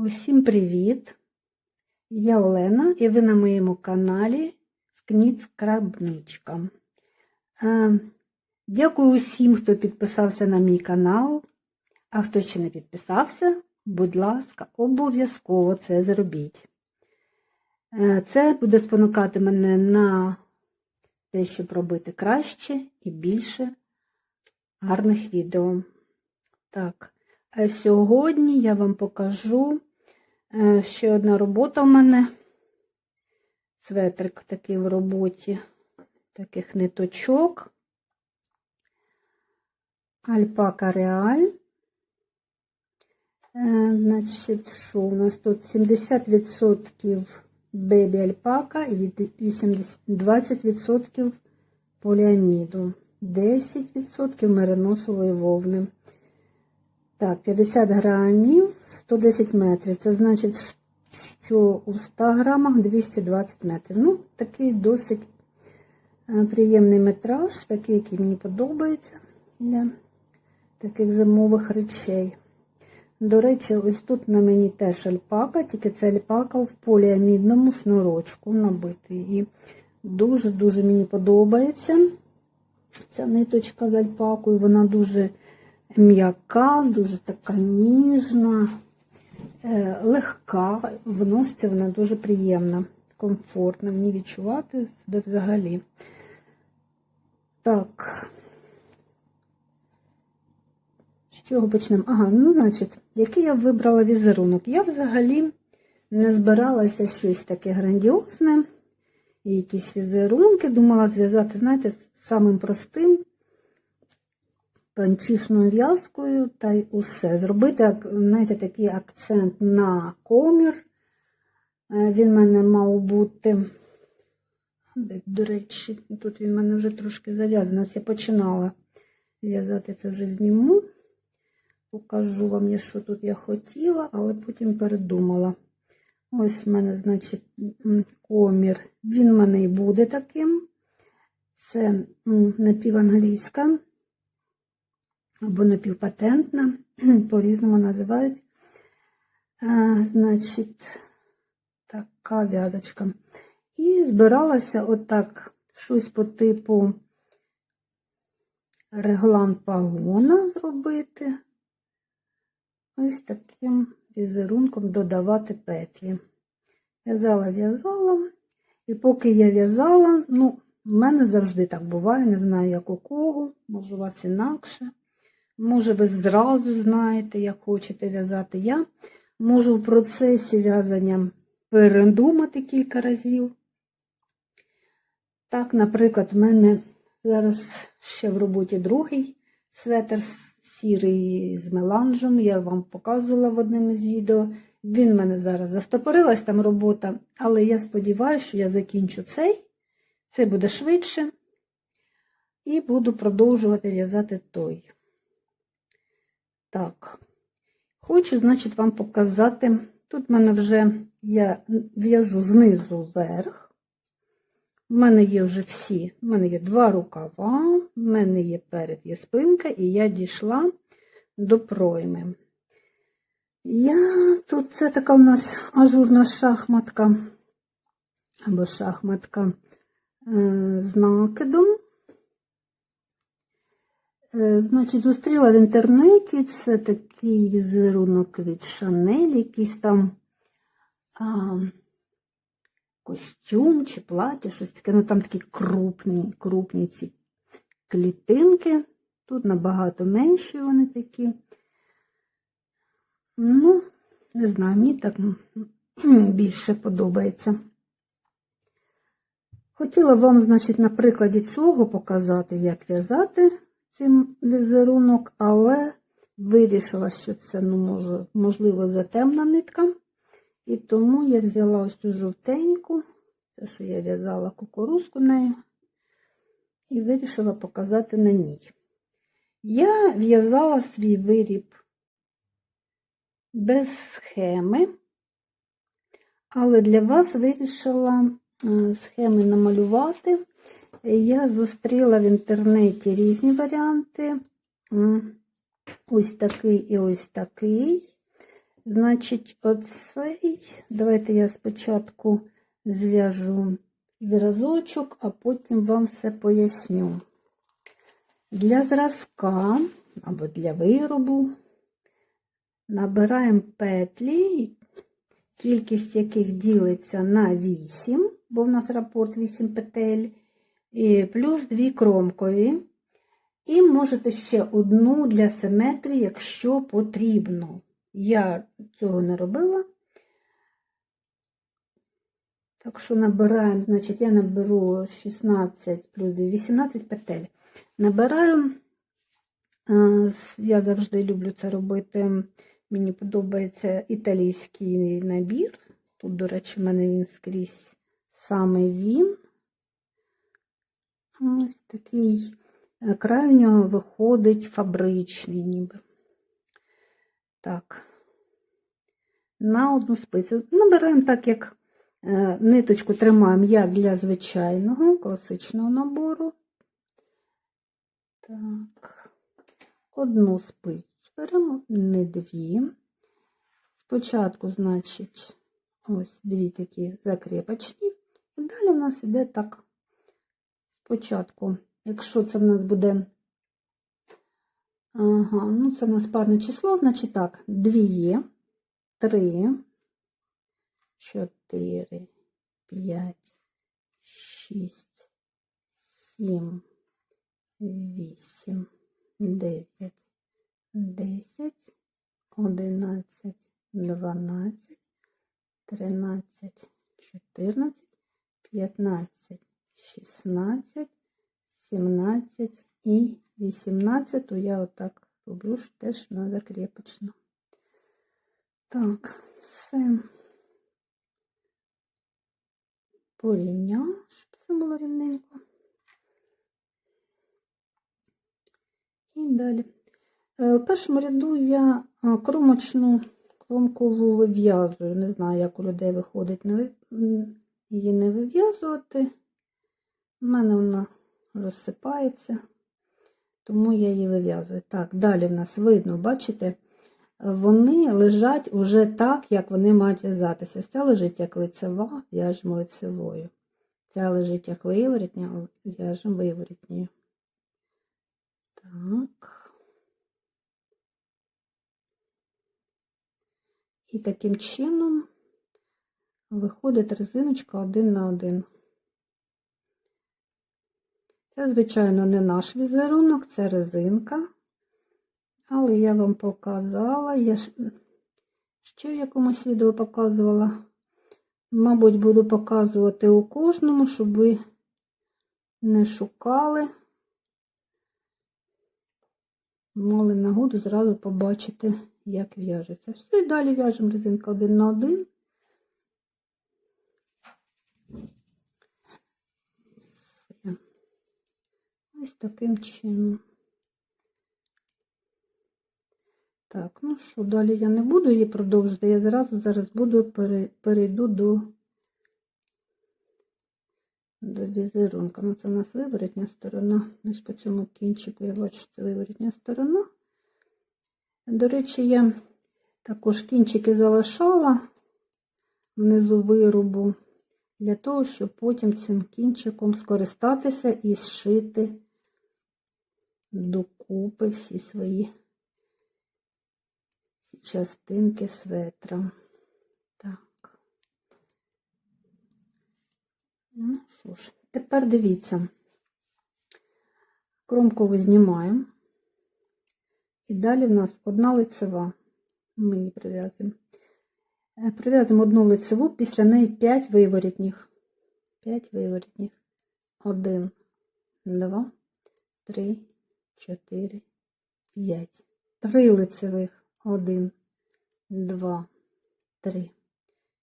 Усім привіт! Я Олена і ви на моєму каналі Скніт Скрабничка. Е, Дякую усім, хто підписався на мій канал. А хто ще не підписався, будь ласка, обов'язково це зробіть. Е, Це буде спонукати мене на те, щоб робити краще і більше гарних відео. Так, а сьогодні я вам покажу ще одна робота в мене. Светрик такий в роботі, таких ниточок. Альпака Реаль. Е, Значить, що у нас тут 70% бебі альпака і 80 20% поліаміду, 10% мериносової вовни. Так, 50 грамів, 110 метрів. Це значить, що у 100 грамах 220 метрів. Ну, такий досить е, приємний метраж, такий, який мені подобається для таких зимових речей. До речі, ось тут на мені теж альпака, тільки це альпака в поліамідному шнурочку набитий. І дуже-дуже мені подобається ця ниточка з альпакою. Вона дуже м'яка, дуже така ніжна, е, легка, вноситься вона дуже приємна, комфортно мені відчувати себе взагалі. Так. З чого почнемо? Ага, ну, значить, який я вибрала візерунок? Я взагалі не збиралася щось таке грандіозне, якісь візерунки. Думала зв'язати, знаєте, самим простим панчішною в'язкою та й усе. Зробити, знаєте, такий акцент на комір. Е, Він в мене мав бути, до речі, тут він в мене вже трошки зав'язаний. Ось я починала в'язати це вже зніму. Покажу вам, що тут я хотіла, але потім передумала. Ось в мене, значить, комір. Він в мене і буде таким. Це напіванглійська або напівпатентна, по-різному називають. А, значить, така в'язочка. І збиралася отак щось по типу реглан пагона зробити. Ось таким візерунком додавати петлі. В'язала, в'язала, і поки я в'язала, ну, в мене завжди так буває, не знаю, як у кого, може у вас інакше. Може, ви зразу знаєте, як хочете в'язати. Я можу в процесі в'язання передумати кілька разів. Так, наприклад, в мене зараз ще в роботі другий светр сірий з меланжем. Я вам показувала в одному з відео. Він в мене зараз застопорилась там робота, але я сподіваюся, що я закінчу цей. Це буде швидше. І буду продовжувати в'язати той. Так, хочу, значить, вам показати. Тут в мене вже я в'яжу знизу вверх. У мене є вже всі, у мене є два рукава, в мене є перед, є спинка, і я дійшла до пройми. Я Тут це така у нас ажурна шахматка, або шахматка е, з накидом. Е, значить, зустріла в інтернеті це такий візерунок від Шанель, якийсь там а, костюм чи плаття, щось таке. Ну там такі крупні, крупні ці клітинки. Тут набагато менші вони такі. Ну, не знаю, мені так більше подобається. Хотіла вам, значить, на прикладі цього показати, як в'язати цим візерунок, але вирішила, що це, ну, може, можливо, затемна нитка. І тому я взяла ось цю жовтеньку, те, що я в'язала кукурузку нею, і вирішила показати на ній. Я в'язала свій виріб без схеми, але для вас вирішила е, схеми намалювати. Я зустріла в інтернеті різні варіанти. Ось такий і ось такий. Значить, оцей, давайте я спочатку зв'яжу зразочок, а потім вам все поясню. Для зразка або для виробу набираємо петлі, кількість яких ділиться на 8, бо в нас рапорт 8 петель, і плюс 2 кромкові. І можете ще одну для симетрії, якщо потрібно. Я цього не робила. Так що набираємо, значить, я наберу 16 плюс 2, 18 петель. Набираю, е, я завжди люблю це робити. Мені подобається італійський набір. Тут, до речі, в мене він скрізь саме він. Ось такий е, край в нього виходить фабричний ніби. Так, на одну спицю. Набираємо так, як е, ниточку тримаємо як для звичайного класичного набору. Так, одну спицю беремо, не дві. Спочатку, значить, ось дві такі закріпочні. І далі в нас іде так. Спочатку, якщо це в нас буде. Ага, ну це у нас парне число, значить так, 2, 3, 4, 5, 6, 7, 8, 9, 10, 11, 12, 13, 14, 15, 16, 17 і 18 я отак роблю теж на закріпочно. Так, все порівняла, щоб все було рівненько. І далі. Е, У першому ряду я кромочну кромкову вив'язую. Не знаю, як у людей виходить її не вив'язувати. У мене вона розсипається, тому я її вив'язую. Так, далі в нас видно, бачите, вони лежать уже так, як вони мають в'язатися. Ця лежить як лицева, в'яжемо лицевою. Ця лежить як виворітня, в'яжемо виворітньою. Так. І таким чином виходить резиночка один на один. Це, звичайно, не наш візерунок, це резинка. Але я вам показала, я ще в якомусь відео показувала. Мабуть, буду показувати у кожному, щоб ви не шукали. Мали нагоду зразу побачити, як в'яжеться. Все, і далі в'яжемо резинка один на один. Ось таким чином. Так, ну що, далі я не буду її продовжити, я зразу зараз буду перейду до, до візерунка. Ну, це у нас виворотня сторона. Ось по цьому кінчику я бачу, це виворотня сторона. До речі, я також кінчики залишала внизу виробу для того, щоб потім цим кінчиком скористатися і зшити докупи всі свої частинки светра. Так. Ну що ж, тепер дивіться. Кромкову знімаємо. І далі в нас одна лицева. Ми її прив'язуємо. Е, Прив'язуємо одну лицеву, після неї 5 виворітніх. 5 виворітніх. 1, 2, 3, 4, 5. 3 лицевих. 1, 2, 3.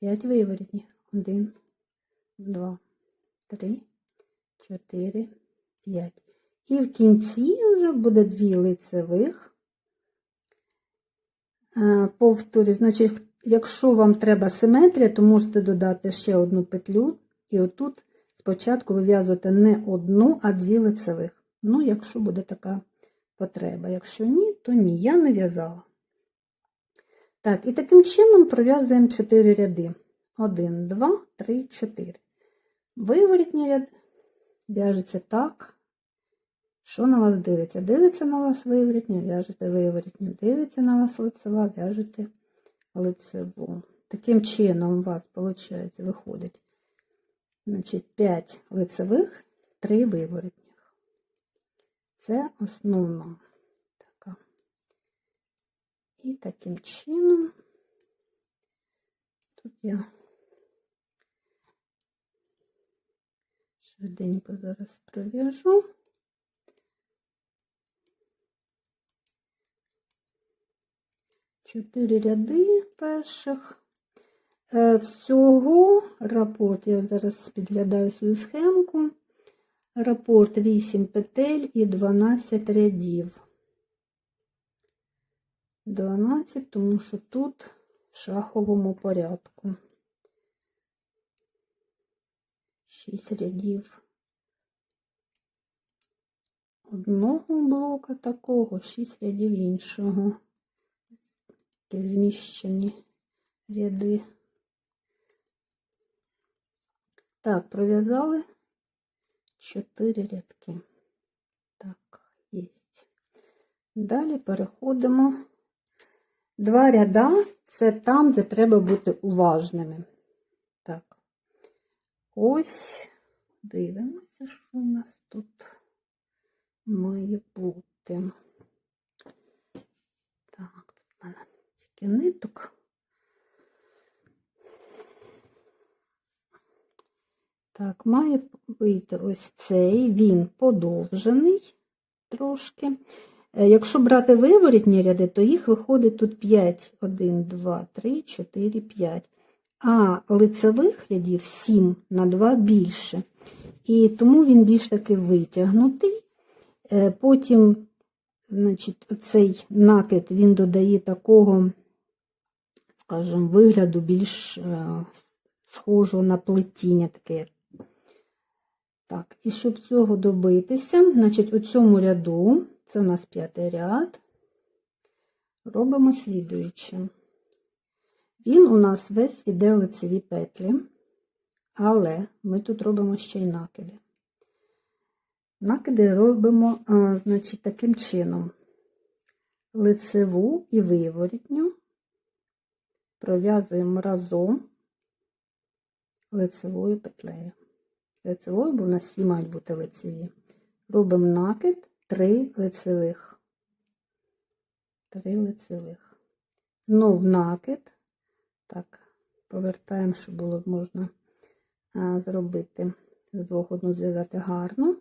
5 виворітніх. 1, 2, 3, 4, 5. І в кінці вже буде 2 лицевих. Е, Повторю, значить, якщо вам треба симетрія, то можете додати ще одну петлю. І отут спочатку вив'язувати не одну, а дві лицевих. Ну, якщо буде така потреба. Якщо ні, то ні, я не в'язала. Так, і таким чином пров'язуємо 4 ряди. 1, 2, 3, 4. Виворітній ряд в'яжеться так. Що на вас дивиться? Дивиться на вас виворітня, в'яжете виворітню. Дивиться на вас лицева, в'яжете лицеву. Таким чином у вас, виходить, виходить значить, 5 лицевих, 3 виворітніх. Це основна така. І таким чином тут я швиденько зараз пров'яжу. Чотири ряди перших. Е, Всього рапорт, я зараз підглядаю свою схемку. Рапорт 8 петель і 12 рядів. 12, тому що тут в шаховому порядку. 6 рядів одного блока такого, 6 рядів іншого. Такі зміщені ряди. Так, пров'язали 4 рядки. Так, є. Далі переходимо. Два ряда це там, де треба бути уважними. Так, ось дивимося, що у нас тут має бути. Так, тут в мене тільки ниток. Так, має вийти ось цей, він подовжений трошки. Е, Якщо брати виворітні ряди, то їх виходить тут 5, 1, 2, 3, 4, 5. А лицевих рядів 7 на 2 більше. І тому він більш таки витягнутий. Е, Потім, значить, цей накид він додає такого, скажімо, вигляду більш е, схожого на плетіння, таке як так, і щоб цього добитися, значить, у цьому ряду, це у нас п'ятий ряд, робимо слідуюче. Він у нас весь іде лицеві петлі, але ми тут робимо ще й накиди. Накиди робимо, а, значить, таким чином: лицеву і виворітню пров'язуємо разом лицевою петлею лицевою, бо в нас всі мають бути лицеві. Робимо накид 3 лицевих. 3 лицевих. Знов накид. Так, повертаємо, щоб було можна зробити з двох одну зв'язати гарно.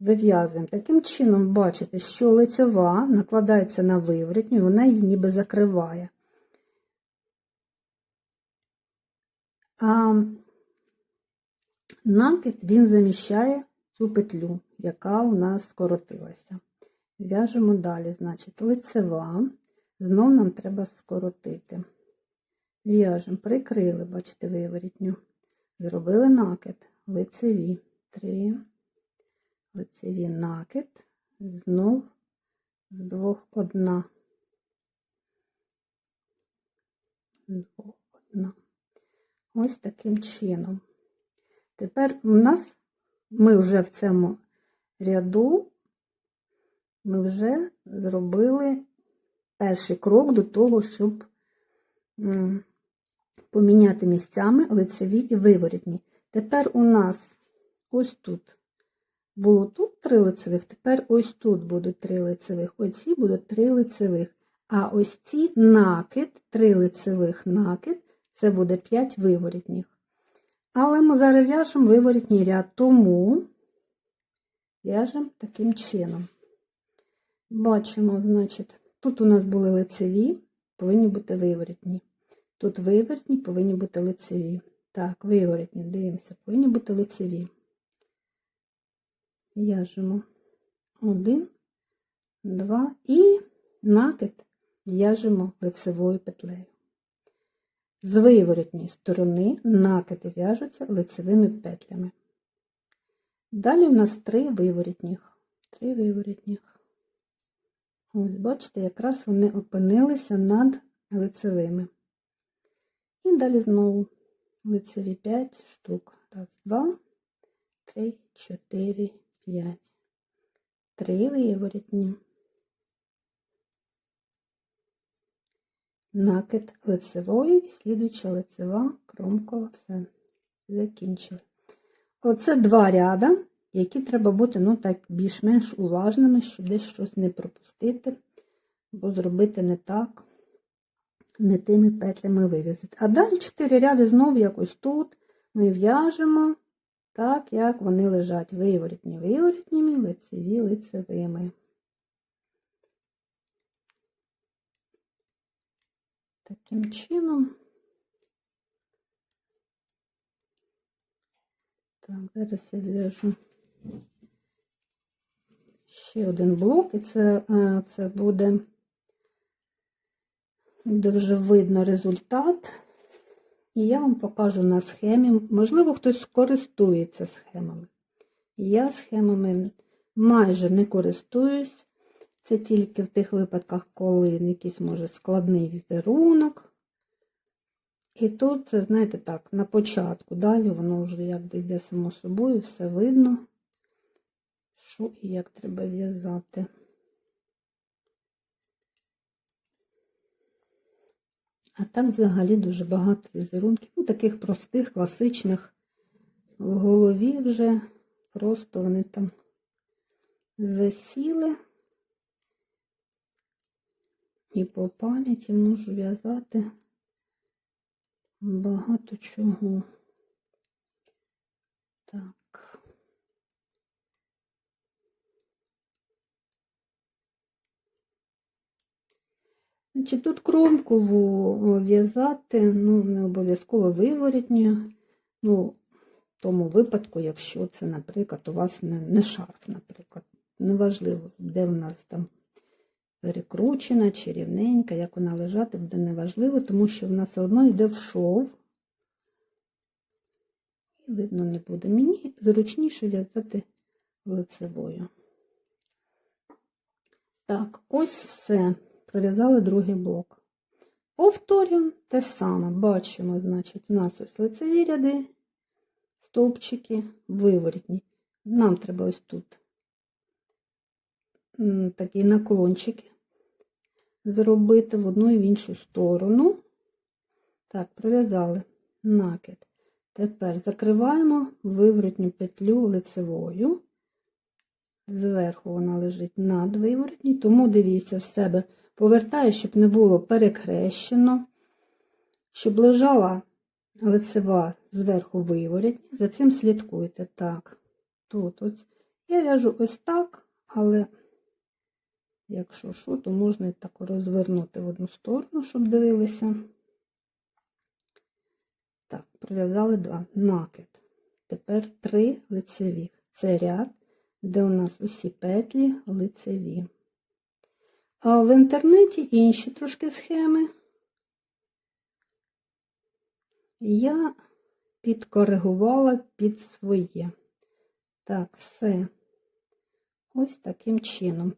Вив'язуємо. Таким чином, бачите, що лицьова накладається на виворотню, вона її ніби закриває. А Накид він заміщає цю петлю, яка у нас скоротилася. В'яжемо далі, значить, лицева, знов нам треба скоротити. В'яжемо, прикрили, бачите, виворітню. Зробили накид, лицеві, три, лицеві накид, знов з двох одна. Одна. Ось таким чином. Тепер у нас ми вже в цьому ряду, ми вже зробили перший крок до того, щоб поміняти місцями лицеві і виворітні. Тепер у нас ось тут було тут три лицевих, тепер ось тут будуть три лицевих, оці будуть три лицевих. А ось ці накид, три лицевих накид, це буде 5 виворітніх. Але ми зараз в'яжемо виворітній ряд, тому в'яжемо таким чином. Бачимо, значить, тут у нас були лицеві, повинні бути виворітні. Тут виворітні, повинні бути лицеві. Так, виворітні, дивимося, повинні бути лицеві. В'яжемо один, два і накид в'яжемо лицевою петлею. З виворотньої сторони накиди в'яжуться лицевими петлями. Далі у нас три виворітніх. Три виворітніх. Ось, бачите, якраз вони опинилися над лицевими. І далі знову лицеві 5 штук. Раз, два, три, чотири, п'ять. Три виворітні. Накид лицевої і слідуюча лицева, кромкова, все. Закінчили. Оце два ряда, які треба бути ну, більш-менш уважними, щоб десь щось не пропустити, бо зробити не так, не тими петлями вив'язати. А далі чотири ряди знову якось тут ми в'яжемо так, як вони лежать. Виворітні виворітніми, лицеві лицевими. Таким чином. Так, зараз я зв'яжу ще один блок, і це, е, це буде дуже видно результат. І я вам покажу на схемі. Можливо, хтось користується схемами. Я схемами майже не користуюсь. Це тільки в тих випадках, коли якийсь може складний візерунок. І тут, це, знаєте, так, на початку, далі воно вже якби йде само собою, все видно, що і як треба в'язати. А там взагалі дуже багато візерунків, ну, таких простих, класичних в голові вже просто вони там засіли. І по пам'яті можу в'язати багато чого. Так. Значить, тут кромкову в'язати, ну, не обов'язково виворітню, ну, в тому випадку, якщо це, наприклад, у вас не, не шарф, наприклад. Неважливо, де у нас там перекручена чи рівненька, як вона лежати, буде неважливо, тому що вона все одно йде в шов. І видно не буде. Мені зручніше в'язати лицевою. Так, ось все. Пров'язали другий блок. Повторюємо те саме. Бачимо, значить, у нас ось лицеві ряди, стовпчики, виворітні. Нам треба ось тут такі наклончики зробити в одну і в іншу сторону. Так, пров'язали накид. Тепер закриваємо виворотню петлю лицевою. Зверху вона лежить над виворотній, тому дивіться в себе, повертаю, щоб не було перекрещено, щоб лежала лицева зверху виворотні. За цим слідкуйте. Так, тут ось. Я в'яжу ось так, але Якщо що, то можна так розвернути в одну сторону, щоб дивилися. Так, пров'язали два. Накид. Тепер три лицеві. Це ряд, де у нас усі петлі лицеві. А в інтернеті інші трошки схеми. Я підкоригувала під своє. Так, все. Ось таким чином.